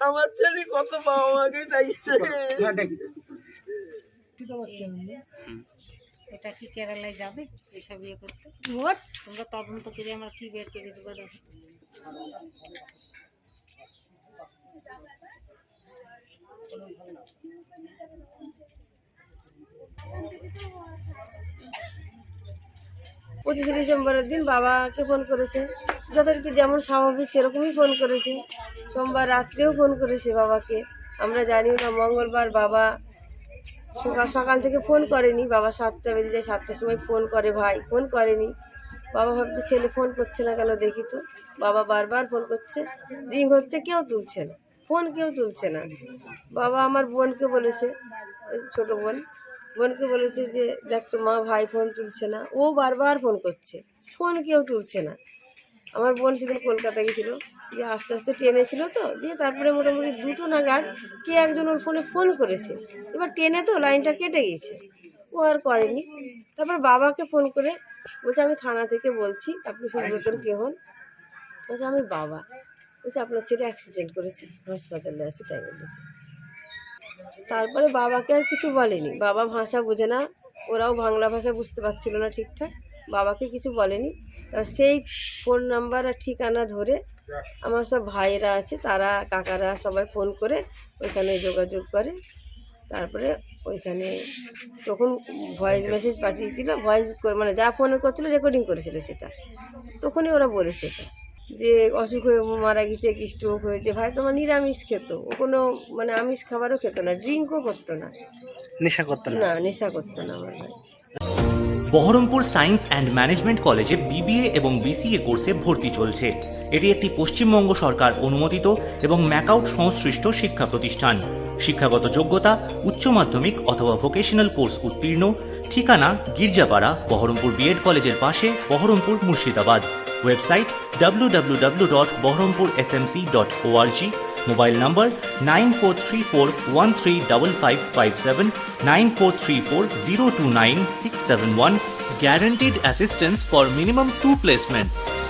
আমার ছেলে কত বাবা এটা কি কেরালায় যাবে এসব ইয়ে করতে তোমরা তদন্ত করে আমার কি বের করে দেবো দেখো পঁচিশে ডিসেম্বরের দিন বাবাকে ফোন করেছে। যথারীতি যেমন স্বাভাবিক সেরকমই ফোন করেছে। সোমবার রাত্রেও ফোন করেছে বাবাকে। আমরা জানি না, মঙ্গলবার বাবা সকাল সকাল থেকে ফোন করেনি। বাবা সাতটা বেজে যায়, সাতটার সময় ফোন করে ভাই, ফোন করেনি। বাবা ভাবছে, ছেলে ফোন করছে না কেন দেখি তো? বাবা বারবার ফোন করছে, রিং হচ্ছে, কেউ তুলছে না। ফোন কেউ তুলছে না। বাবা আমার বোনকে বলেছে ছোট বোন, বোনকে বলেছে যে, দেখ তো মা ভাই ফোন তুলছে না। ও বারবার ফোন করছে, ফোন কেউ তুলছে না। আমার বোন সেদিন কলকাতা গেছিল যে আস্তে আস্তে ট্রেনে ছিল তো, দিয়ে তারপরে মোটামুটি দুটো নাগাদ কে একজন ওর ফোনে ফোন করেছে। এবার ট্রেনে তো লাইনটা কেটে গেছে ও আর করেনি। তারপর বাবাকে ফোন করে বলছে, আমি থানা থেকে বলছি, আপনি সুব্রতর কে হন? বলছে, আমি বাবা। বলছে আপনার ছেলে অ্যাক্সিডেন্ট করেছে, হাসপাতালে আছে তাই বলেছে তারপরে বাবাকে আর কিছু বলেনি। বাবা ভাষা বোঝে না, ওরাও বাংলা ভাষা বুঝতে পারছিল না ঠিকঠাক। বাবাকে কিছু বলেনি। তার সেই ফোন নাম্বার আর ঠিকানা ধরে আমার সব ভাইয়েরা আছে, তারা, কাকারা সবাই ফোন করে ওইখানে যোগাযোগ করে। তারপরে ওইখানে তখন ভয়েস মেসেজ পাঠিয়েছিল ভয়েস মানে যা ফোনে করছিল রেকর্ডিং করেছিল সেটা। তখনই ওরা বলেছে এটা। যে অসুখ হয়ে মারা গেছে কি স্ট্রোক হয়েছে ভাই তোমার নিরামিষ খেত। ও কোনো মানে আমিষ খাবারও খেত না ড্রিঙ্কও করতো না। নেশা করতো না? নেশা করতো না আমার ভাই। বহরমপুর সায়েন্স অ্যান্ড ম্যানেজমেন্ট কলেজে বিবিএ এবং বিসিএ কোর্সে ভর্তি চলছে। এটি একটি পশ্চিমবঙ্গ সরকার অনুমোদিত এবং ম্যাকআউট সংশ্লিষ্ট শিক্ষা প্রতিষ্ঠান। শিক্ষাগত যোগ্যতা উচ্চ মাধ্যমিক অথবা ভোকেশনাল কোর্স উত্তীর্ণ। ঠিকানা গির্জাপাড়া বহরমপুর বিএড কলেজের পাশে Baharampur Murshidabad. Website www.bahrampur.smc.org. Mobile number 9434135557 Guaranteed assistance for minimum two placements.